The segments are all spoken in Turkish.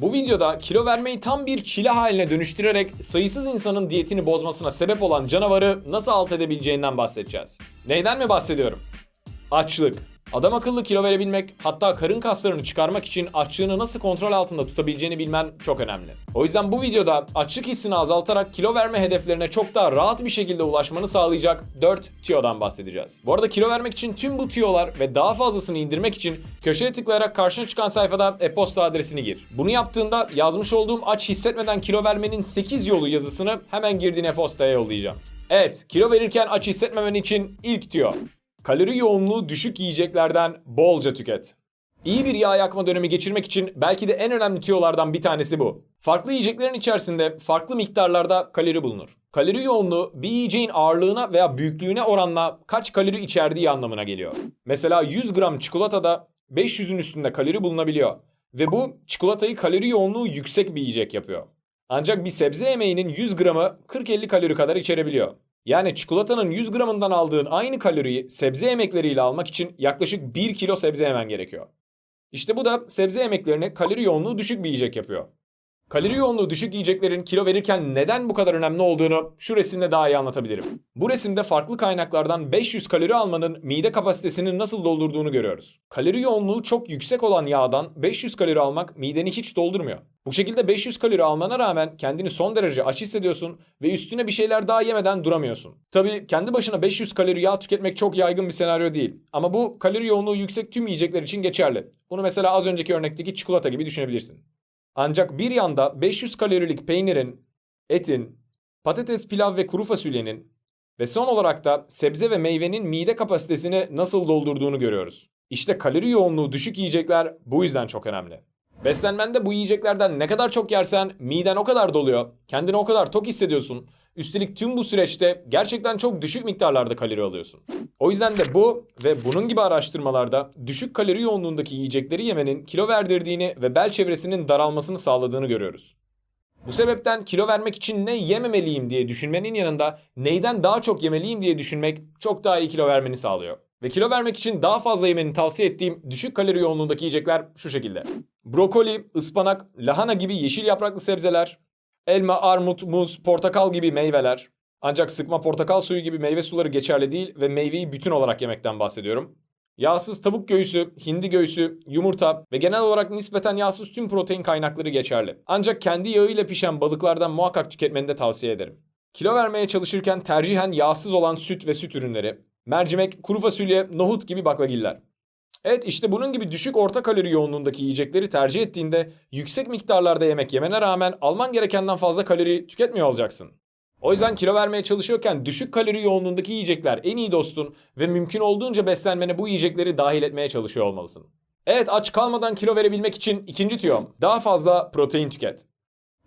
Bu videoda kilo vermeyi tam bir çile haline dönüştürerek sayısız insanın diyetini bozmasına sebep olan canavarı nasıl alt edebileceğinden bahsedeceğiz. Neyden mi bahsediyorum? Açlık. Adam akıllı kilo verebilmek, hatta karın kaslarını çıkarmak için açlığını nasıl kontrol altında tutabileceğini bilmen çok önemli. O yüzden bu videoda açlık hissini azaltarak kilo verme hedeflerine çok daha rahat bir şekilde ulaşmanı sağlayacak 4 tiyodan bahsedeceğiz. Bu arada kilo vermek için tüm bu tiyolar ve daha fazlasını indirmek için köşeye tıklayarak karşına çıkan sayfada e-posta adresini gir. Bunu yaptığında yazmış olduğum aç hissetmeden kilo vermenin 8 yolu yazısını hemen girdiğin e-postaya yollayacağım. Evet, kilo verirken aç hissetmemen için ilk tiyo. Kalori yoğunluğu düşük yiyeceklerden bolca tüket. İyi bir yağ yakma dönemi geçirmek için belki de en önemli tüyolardan bir tanesi bu. Farklı yiyeceklerin içerisinde farklı miktarlarda kalori bulunur. Kalori yoğunluğu bir yiyeceğin ağırlığına veya büyüklüğüne oranla kaç kalori içerdiği anlamına geliyor. Mesela 100 gram çikolatada 500'ün üstünde kalori bulunabiliyor. Ve bu çikolatayı kalori yoğunluğu yüksek bir yiyecek yapıyor. Ancak bir sebze yemeğinin 100 gramı 40-50 kalori kadar içerebiliyor. Yani çikolatanın 100 gramından aldığın aynı kaloriyi sebze yemekleriyle almak için yaklaşık 1 kilo sebze yemen gerekiyor. İşte bu da sebze yemeklerini kalori yoğunluğu düşük bir yiyecek yapıyor. Kalori yoğunluğu düşük yiyeceklerin kilo verirken neden bu kadar önemli olduğunu şu resimle daha iyi anlatabilirim. Bu resimde farklı kaynaklardan 500 kalori almanın mide kapasitesini nasıl doldurduğunu görüyoruz. Kalori yoğunluğu çok yüksek olan yağdan 500 kalori almak mideni hiç doldurmuyor. Bu şekilde 500 kalori almana rağmen kendini son derece aç hissediyorsun ve üstüne bir şeyler daha yemeden duramıyorsun. Tabii kendi başına 500 kalori yağ tüketmek çok yaygın bir senaryo değil. Ama bu kalori yoğunluğu yüksek tüm yiyecekler için geçerli. Bunu mesela az önceki örnekteki çikolata gibi düşünebilirsin. Ancak bir yanda 500 kalorilik peynirin, etin, patates, pilav ve kuru fasulyenin ve son olarak da sebze ve meyvenin mide kapasitesini nasıl doldurduğunu görüyoruz. İşte kalori yoğunluğu düşük yiyecekler bu yüzden çok önemli. Beslenmende bu yiyeceklerden ne kadar çok yersen miden o kadar doluyor, kendini o kadar tok hissediyorsun. Üstelik tüm bu süreçte gerçekten çok düşük miktarlarda kalori alıyorsun. O yüzden de bu ve bunun gibi araştırmalarda düşük kalori yoğunluğundaki yiyecekleri yemenin kilo verdirdiğini ve bel çevresinin daralmasını sağladığını görüyoruz. Bu sebepten kilo vermek için ne yememeliyim diye düşünmenin yanında neyden daha çok yemeliyim diye düşünmek çok daha iyi kilo vermeni sağlıyor. Ve kilo vermek için daha fazla yemeni tavsiye ettiğim düşük kalori yoğunluğundaki yiyecekler şu şekilde. Brokoli, ıspanak, lahana gibi yeşil yapraklı sebzeler, elma, armut, muz, portakal gibi meyveler. Ancak sıkma portakal suyu gibi meyve suları geçerli değil ve meyveyi bütün olarak yemekten bahsediyorum. Yağsız tavuk göğsü, hindi göğsü, yumurta ve genel olarak nispeten yağsız tüm protein kaynakları geçerli. Ancak kendi yağıyla pişen balıklardan muhakkak tüketmeni de tavsiye ederim. Kilo vermeye çalışırken tercihen yağsız olan süt ve süt ürünleri, mercimek, kuru fasulye, nohut gibi baklagiller. Evet işte bunun gibi düşük orta kalori yoğunluğundaki yiyecekleri tercih ettiğinde yüksek miktarlarda yemek yemene rağmen alman gerekenden fazla kalori tüketmiyor olacaksın. O yüzden kilo vermeye çalışıyorken düşük kalori yoğunluğundaki yiyecekler en iyi dostun ve mümkün olduğunca beslenmene bu yiyecekleri dahil etmeye çalışıyor olmalısın. Evet aç kalmadan kilo verebilmek için ikinci tüyom daha fazla protein tüket.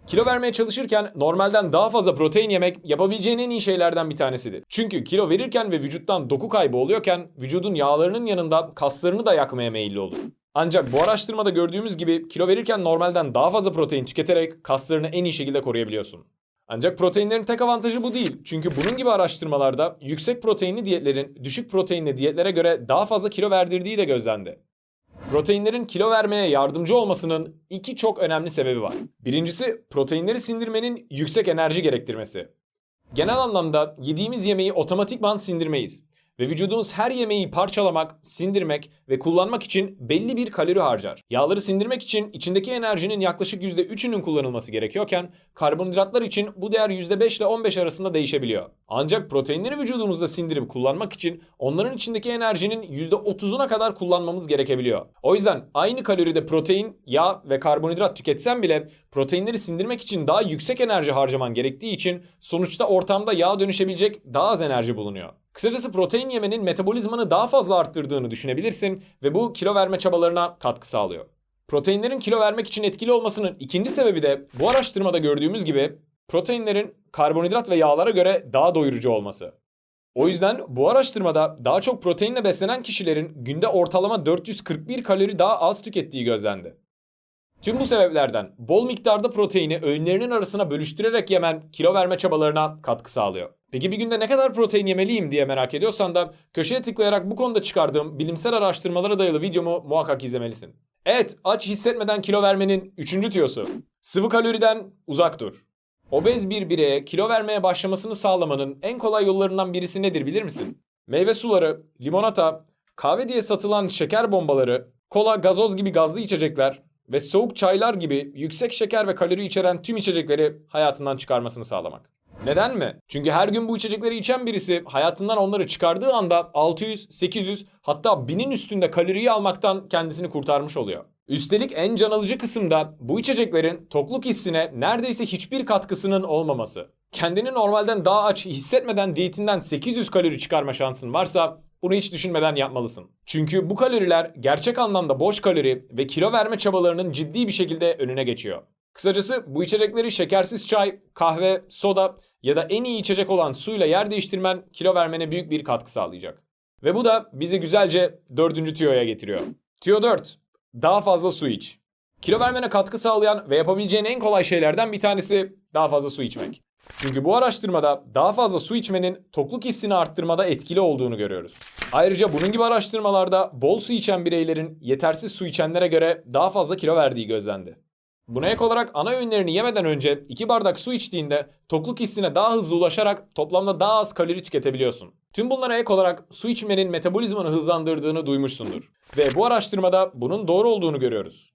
Kilo vermeye çalışırken normalden daha fazla protein yemek yapabileceğin en iyi şeylerden bir tanesidir. Çünkü kilo verirken ve vücuttan doku kaybı oluyorken vücudun yağlarının yanında kaslarını da yakmaya meyilli olur. Ancak bu araştırmada gördüğümüz gibi kilo verirken normalden daha fazla protein tüketerek kaslarını en iyi şekilde koruyabiliyorsun. Ancak proteinlerin tek avantajı bu değil. Çünkü bunun gibi araştırmalarda yüksek proteinli diyetlerin düşük proteinli diyetlere göre daha fazla kilo verdirdiği de gözlendi. Proteinlerin kilo vermeye yardımcı olmasının iki çok önemli sebebi var. Birincisi proteinleri sindirmenin yüksek enerji gerektirmesi. Genel anlamda yediğimiz yemeği otomatikman sindirmeyiz ve vücudumuz her yemeği parçalamak, sindirmek ve kullanmak için belli bir kalori harcar. Yağları sindirmek için içindeki enerjinin yaklaşık %3'ünün kullanılması gerekiyorken karbonhidratlar için bu değer %5 ile 15 arasında değişebiliyor. Ancak proteinleri vücudumuzda sindirip kullanmak için onların içindeki enerjinin %30'una kadar kullanmamız gerekebiliyor. O yüzden aynı kaloride protein, yağ ve karbonhidrat tüketsen bile proteinleri sindirmek için daha yüksek enerji harcaman gerektiği için sonuçta ortamda yağ dönüşebilecek daha az enerji bulunuyor. Kısacası protein yemenin metabolizmanı daha fazla arttırdığını düşünebilirsin ve bu kilo verme çabalarına katkı sağlıyor. Proteinlerin kilo vermek için etkili olmasının ikinci sebebi de bu araştırmada gördüğümüz gibi proteinlerin karbonhidrat ve yağlara göre daha doyurucu olması. O yüzden bu araştırmada daha çok proteinle beslenen kişilerin günde ortalama 441 kalori daha az tükettiği gözlendi. Tüm bu sebeplerden bol miktarda proteini öğünlerinin arasına bölüştürerek yemen kilo verme çabalarına katkı sağlıyor. Peki bir günde ne kadar protein yemeliyim diye merak ediyorsan da köşeye tıklayarak bu konuda çıkardığım bilimsel araştırmalara dayalı videomu muhakkak izlemelisin. Evet, aç hissetmeden kilo vermenin üçüncü tüyosu. Sıvı kaloriden uzak dur. Obez bir bireye kilo vermeye başlamasını sağlamanın en kolay yollarından birisi nedir bilir misin? Meyve suları, limonata, kahve diye satılan şeker bombaları, kola, gazoz gibi gazlı içecekler ve soğuk çaylar gibi yüksek şeker ve kalori içeren tüm içecekleri hayatından çıkarmasını sağlamak. Neden mi? Çünkü her gün bu içecekleri içen birisi hayatından onları çıkardığı anda 600, 800 hatta 1000'in üstünde kaloriyi almaktan kendisini kurtarmış oluyor. Üstelik en can alıcı kısımda bu içeceklerin tokluk hissine neredeyse hiçbir katkısının olmaması. Kendini normalden daha aç hissetmeden diyetinden 800 kalori çıkarma şansın varsa bunu hiç düşünmeden yapmalısın. Çünkü bu kaloriler gerçek anlamda boş kalori ve kilo verme çabalarının ciddi bir şekilde önüne geçiyor. Kısacası bu içecekleri şekersiz çay, kahve, soda ya da en iyi içecek olan suyla yer değiştirmen kilo vermene büyük bir katkı sağlayacak. Ve bu da bizi güzelce dördüncü tüyoya getiriyor. Tüyo 4. Daha fazla su iç. Kilo vermene katkı sağlayan ve yapabileceğin en kolay şeylerden bir tanesi daha fazla su içmek. Çünkü bu araştırmada daha fazla su içmenin tokluk hissini arttırmada etkili olduğunu görüyoruz. Ayrıca bunun gibi araştırmalarda bol su içen bireylerin yetersiz su içenlere göre daha fazla kilo verdiği gözlendi. Buna ek olarak ana öğünlerini yemeden önce 2 bardak su içtiğinde tokluk hissine daha hızlı ulaşarak toplamda daha az kalori tüketebiliyorsun. Tüm bunlara ek olarak su içmenin metabolizmanı hızlandırdığını duymuşsundur. Ve bu araştırmada bunun doğru olduğunu görüyoruz.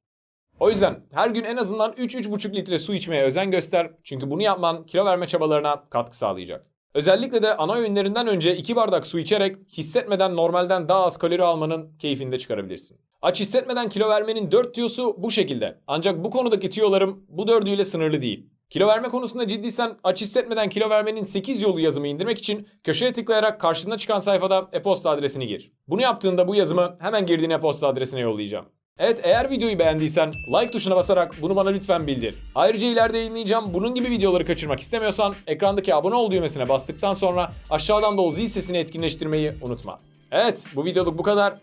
O yüzden her gün en azından 3-3,5 litre su içmeye özen göster çünkü bunu yapman kilo verme çabalarına katkı sağlayacak. Özellikle de ana öğünlerinden önce 2 bardak su içerek hissetmeden normalden daha az kalori almanın keyfini de çıkarabilirsin. Aç hissetmeden kilo vermenin 4 tiyosu bu şekilde. Ancak bu konudaki tiyolarım bu dördüyle sınırlı değil. Kilo verme konusunda ciddiysen aç hissetmeden kilo vermenin 8 yolu yazımı indirmek için köşeye tıklayarak karşında çıkan sayfada e-posta adresini gir. Bunu yaptığında bu yazımı hemen girdiğin e-posta adresine yollayacağım. Evet eğer videoyu beğendiysen like tuşuna basarak bunu bana lütfen bildir. Ayrıca ileride yayınlayacağım bunun gibi videoları kaçırmak istemiyorsan ekrandaki abone ol düğmesine bastıktan sonra aşağıdan da o zil sesini etkinleştirmeyi unutma. Evet bu videoluk bu kadar.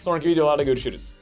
Sonraki videolarda görüşürüz.